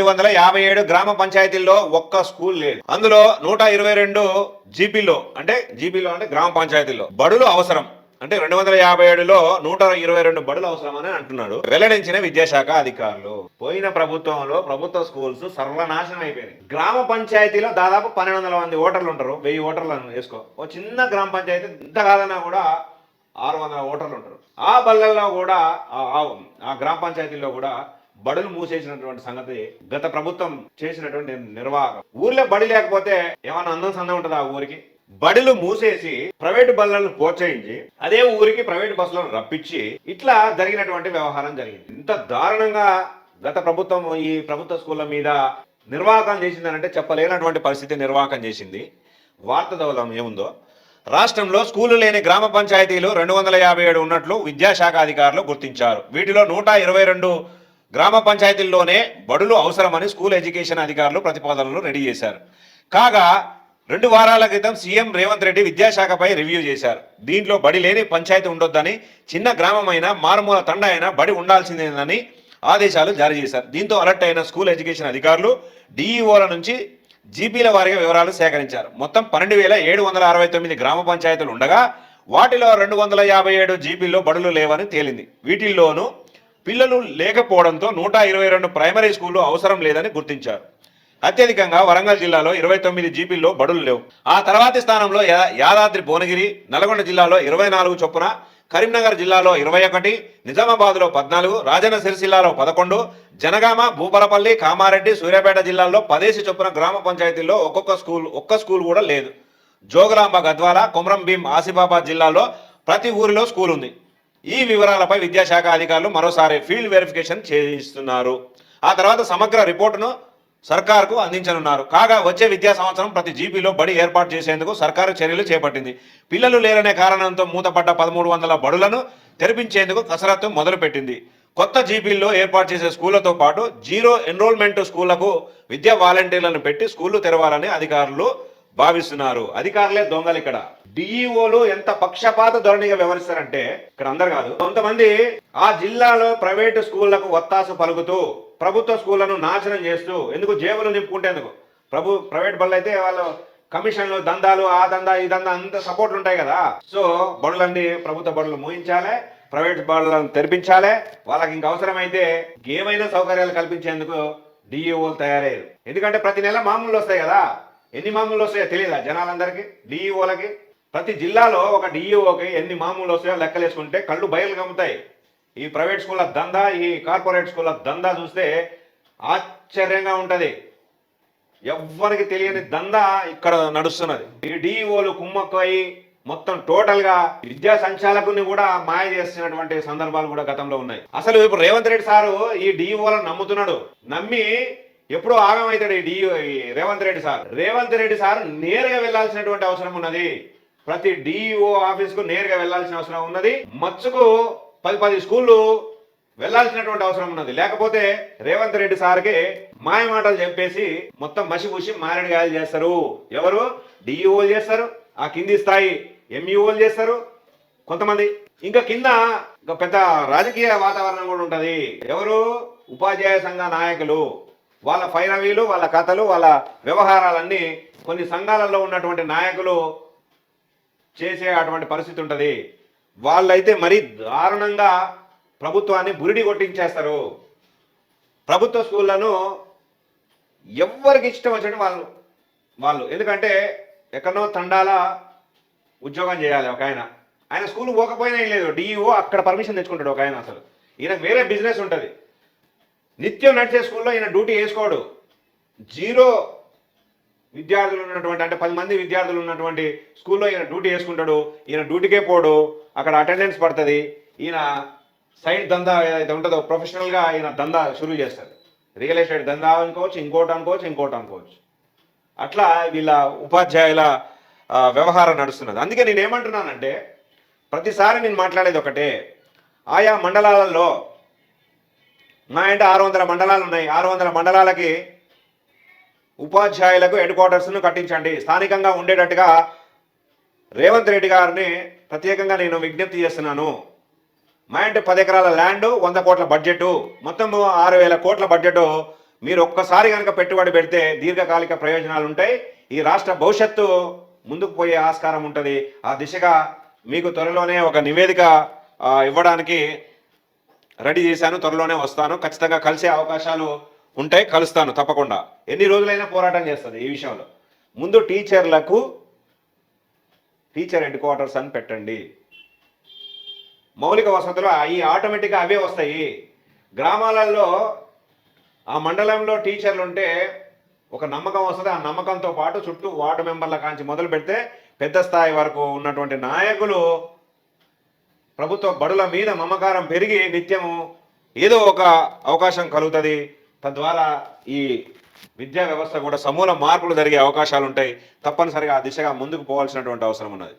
రెండు వందల యాభై ఏడు గ్రామ పంచాయతీల్లో ఒక్క స్కూల్ లేదు. అందులో నూట ఇరవై రెండు జీపీలో అంటే జీపీలో అంటే గ్రామ పంచాయతీల్లో బడులు అవసరం. అంటే రెండు వందల యాభై ఏడులో నూట ఇరవై రెండు బడులు అవసరమని అంటున్నాడు. వెల్లడించిన విద్యాశాఖ అధికారులు. పోయిన ప్రభుత్వంలో ప్రభుత్వ స్కూల్స్ సర్వనాశనం అయిపోయినాయి. గ్రామ పంచాయతీలో దాదాపు పన్నెండు వందల మంది ఓటర్లు ఉంటారు. వెయ్యి ఓటర్లు వేసుకో. ఓ చిన్న గ్రామ పంచాయతీ ఇంత కాదన్నా కూడా ఆరు వందల ఓటర్లు ఉంటారు. ఆ బల్లల్లో కూడా ఆ- గ్రామ పంచాయతీలో కూడా బడులు మూసేసినటువంటి సంగతి గత ప్రభుత్వం చేసినటువంటి నిర్వాహకం. ఊర్లో బడి లేకపోతే ఏమైనా అందం సందం ఉంటుందా ఆ ఊరికి? బడులు మూసేసి ప్రైవేటు బళ్ళను ప్రోత్సహించి అదే ఊరికి ప్రైవేట్ బస్సులను రప్పించి ఇట్లా జరిగినటువంటి వ్యవహారం జరిగింది. ఇంత దారుణంగా గత ప్రభుత్వం ఈ ప్రభుత్వ స్కూళ్ళ మీద నిర్వాహకం చేసిందనంటే చెప్పలేనటువంటి పరిస్థితి నిర్వాహకం చేసింది. వార్త దౌలం ఏముందో? రాష్ట్రంలో స్కూలు లేని గ్రామ పంచాయతీలు రెండు వందల యాభై ఏడు ఉన్నట్లు విద్యాశాఖ అధికారులు గుర్తించారు. వీటిలో నూట ఇరవై రెండు గ్రామ పంచాయతీల్లోనే బడులు అవసరమని స్కూల్ ఎడ్యుకేషన్ అధికారులు ప్రతిపాదనలు రెడీ చేశారు. కాగా రెండు వారాల క్రితం సీఎం రేవంత్ రెడ్డి విద్యాశాఖపై రివ్యూ చేశారు. దీంట్లో బడి లేని పంచాయతీ ఉండొద్దని చిన్న గ్రామమైన మారుమూల తండ అయినా బడి ఉండాల్సిందేనని ఆదేశాలు జారీ చేశారు. దీంతో అలర్ట్ అయిన స్కూల్ ఎడ్యుకేషన్ అధికారులు డిఈఓల నుంచి జీపీల వారిగా వివరాలు సేకరించారు. మొత్తం పన్నెండు వేల ఏడు వందల అరవై తొమ్మిది గ్రామ పంచాయతీలు ఉండగా వాటిలో రెండు వందల యాభై ఏడు జీపీల్లో బడులు లేవని తేలింది. వీటిల్లోనూ పిల్లలు లేకపోవడంతో నూట ఇరవై రెండు ప్రైమరీ స్కూళ్ళు అవసరం లేదని గుర్తించారు. అత్యధికంగా వరంగల్ జిల్లాలో ఇరవై తొమ్మిది జీపీల్లో బడులు లేవు. ఆ తర్వాతి స్థానంలో యాదాద్రి భువనగిరి నల్గొండ జిల్లాలో ఇరవై నాలుగు చొప్పున కరీంనగర్ జిల్లాలో ఇరవై ఒకటి నిజామాబాద్లో పద్నాలుగు రాజన్న సిరిసిల్లాలో పదకొండు జనగామ భూపలపల్లి కామారెడ్డి సూర్యాపేట జిల్లాల్లో పదేసి చొప్పున గ్రామ పంచాయతీల్లో ఒక్కొక్క స్కూల్ ఒక్క స్కూల్ కూడా లేదు. జోగులాంబ గద్వాల కొమరం భీం ఆసిఫాబాద్ జిల్లాలో ప్రతి ఊరిలో స్కూల్ ఉంది ఈ వివరాలపై విద్యాశాఖ అధికారులు మరోసారి ఫీల్డ్ వెరిఫికేషన్ చేయిస్తున్నారు. ఆ తర్వాత సమగ్ర రిపోర్టును సర్కార్కు అందించనున్నారు. కాగా వచ్చే విద్యా సంవత్సరం ప్రతి జీపీలో బడి ఏర్పాటు చేసేందుకు సర్కారు చర్యలు చేపట్టింది. పిల్లలు లేరనే కారణంతో మూతపడ్డ పదమూడు వందల బడులను తెరిపించేందుకు కసరత్తు మొదలుపెట్టింది. కొత్త జీపీల్లో ఏర్పాటు చేసే స్కూళ్ళతో పాటు జీరో ఎన్రోల్మెంట్ స్కూళ్ళకు విద్యా వాలంటీర్లను పెట్టి స్కూళ్ళు తెరవాలని అధికారులు భావిస్తున్నారు. అధికారులే దొంగలు ఇక్కడ. డిఈఓలు ఎంత పక్షపాత ధోరణిగా వ్యవహరిస్తారంటే ఇక్కడ అందరు కాదు. కొంతమంది ఆ జిల్లాలో ప్రైవేటు స్కూళ్ళకు ఒత్తాస పలుకుతూ ప్రభుత్వ స్కూళ్ళను నాశనం చేస్తూ ఎందుకు జేబులు నింపుకుంటేందుకు ప్రభు ప్రైవేట్ బళ్ళు అయితే వాళ్ళు కమిషన్లు దందాలు ఆ దందా ఈ దందా అంత సపోర్ట్లు ఉంటాయి కదా. సో బడులన్నీ ప్రభుత్వ బడులు మూయించాలి ప్రైవేట్ బడులను తెరిపించాలి. వాళ్ళకి ఇంక అవసరమైతే ఏమైనా సౌకర్యాలు కల్పించేందుకు డిఈఓలు తయారయ్యారు. ఎందుకంటే ప్రతి నెల మామూలు వస్తాయి కదా. ఎన్ని మామూలు వస్తాయో తెలియదా జనాలందరికీ? డిఈఓలకి ప్రతి జిల్లాలో ఒక డిఈఓకి ఎన్ని మామూలు వస్తాయో లెక్కలేసుకుంటే కళ్ళు బయలు కమ్ముతాయి. ఈ ప్రైవేట్ స్కూళ్ళ దందా ఈ కార్పొరేట్ స్కూళ్ళ దందా చూస్తే ఆశ్చర్యంగా ఉంటుంది. ఎవ్వరికి తెలియని దందా ఇక్కడ నడుస్తున్నది. ఈ డిఈఓలు కుమ్మక్కయి మొత్తం టోటల్గా విద్యా సంచాలకుని కూడా మాయ చేస్తున్నటువంటి సందర్భాలు కూడా గతంలో ఉన్నాయి. అసలు ఇప్పుడు రేవంత్ రెడ్డి సారు ఈ డిఈఓలను నమ్ముతున్నాడు. నమ్మి ఎప్పుడో ఆగమవుతాడు ఈ DEO Revanth Reddy sir. Revanth Reddy sir నేరుగా వెళ్ళాల్సినటువంటి అవసరం ఉన్నది. ప్రతి డిఈఓ ఆఫీస్కు నేరుగా వెళ్ళాల్సిన అవసరం ఉన్నది. మచ్చుకు పది పది స్కూళ్ళు వెళ్ళాల్సినటువంటి అవసరం ఉన్నది. లేకపోతే రేవంత్ రెడ్డి సార్కి మాయ మాటలు చెప్పేసి మొత్తం మసిపూసి మారేడుగాయలు చేస్తారు. ఎవరు? డిఈఓలు చేస్తారు. ఆ కింది స్థాయి ఎంఈఓలు చేస్తారు. కొంతమంది. ఇంకా కింద ఇంకా పెద్ద రాజకీయ వాతావరణం కూడా ఉంటది. ఎవరు? ఉపాధ్యాయ సంఘ నాయకులు. వాళ్ళ ఫైరవీలు వాళ్ళ కథలు వాళ్ళ వ్యవహారాలన్నీ కొన్ని సంఘాలలో ఉన్నటువంటి నాయకులు చేసే అటువంటి పరిస్థితి ఉంటుంది. వాళ్ళైతే మరీ దారుణంగా ప్రభుత్వాన్ని బురిడి కొట్టించేస్తారు. ప్రభుత్వ స్కూళ్ళను ఎవరికి ఇష్టం వచ్చినట్టు వాళ్ళు వాళ్ళు. ఎందుకంటే ఎక్కడనో తండాల ఉద్యోగం చేయాలి ఒక ఆయన. ఆయన స్కూల్ పోకపోయినా ఏం లేదు. డిఈఓ అక్కడ పర్మిషన్ తెచ్చుకుంటాడు ఒక ఆయన అసలు. ఈయన వేరే బిజినెస్ ఉంటుంది. నిత్యం నడిచే స్కూల్లో ఈయన డ్యూటీ వేసుకోడు. జీరో విద్యార్థులు ఉన్నటువంటి అంటే పది మంది విద్యార్థులు ఉన్నటువంటి స్కూల్లో ఈయన డ్యూటీ వేసుకుంటాడు. ఈయన డ్యూటీకే పోడు. అక్కడ అటెండెన్స్ పడుతుంది. ఈయన సైడ్ దందా ఏదైతే ఉంటుందో ప్రొఫెషనల్గా ఈయన దందా షురూ చేస్తాడు. రియల్ ఎస్టేట్ దందా అనుకోవచ్చు ఇంకోటి అనుకోవచ్చు ఇంకోటి అనుకోవచ్చు. అట్లా వీళ్ళ ఉపాధ్యాయుల వ్యవహారం నడుస్తున్నది. అందుకే నేను ఏమంటున్నానంటే ప్రతిసారి నేను మాట్లాడేది ఒకటే. ఆయా మండలాలలో నా అంటే ఆరు వందల మండలాలు ఉన్నాయి. ఆరు వందల మండలాలకి ఉపాధ్యాయులకు హెడ్ క్వార్టర్స్ను కట్టించండి. స్థానికంగా ఉండేటట్టుగా రేవంత్ రెడ్డి గారిని ప్రత్యేకంగా నేను విజ్ఞప్తి చేస్తున్నాను. మా ఇంటి పది ఎకరాల ల్యాండ్ వంద కోట్ల బడ్జెట్ మొత్తం ఆరు వేల కోట్ల బడ్జెట్ మీరు ఒక్కసారి కనుక పెట్టుబడి పెడితే దీర్ఘకాలిక ప్రయోజనాలు ఉంటాయి. ఈ రాష్ట్ర భవిష్యత్తు ముందుకు పోయే ఆస్కారం ఉంటుంది. ఆ దిశగా మీకు త్వరలోనే ఒక నివేదిక ఇవ్వడానికి రెడీ చేశాను త్వరలోనే వస్తాను. ఖచ్చితంగా కలిసే అవకాశాలు ఉంటాయి కలుస్తాను తప్పకుండా. ఎన్ని రోజులైనా పోరాటం చేస్తుంది ఈ విషయంలో. ముందు టీచర్లకు టీచర్ హెడ్ క్వార్టర్స్ అని పెట్టండి. మౌలిక వసతులు అవి ఆటోమేటిక్గా అవే వస్తాయి. గ్రామాలలో ఆ మండలంలో టీచర్లు ఉంటే ఒక నమ్మకం వస్తుంది. ఆ నమ్మకంతో పాటు చుట్టూ వార్డు మెంబర్ల కాంచి మొదలు పెడితే పెద్ద స్థాయి వరకు ఉన్నటువంటి నాయకులు ప్రభుత్వ బడుల మీద మమకారం పెరిగి నిత్యము ఏదో ఒక అవకాశం కలుగుతుంది. తద్వారా ఈ విద్యా వ్యవస్థ కూడా సమూల మార్పులు జరిగే అవకాశాలు ఉంటాయి. తప్పనిసరిగా ఆ దిశగా ముందుకు పోవాల్సినటువంటి అవసరం ఉన్నది.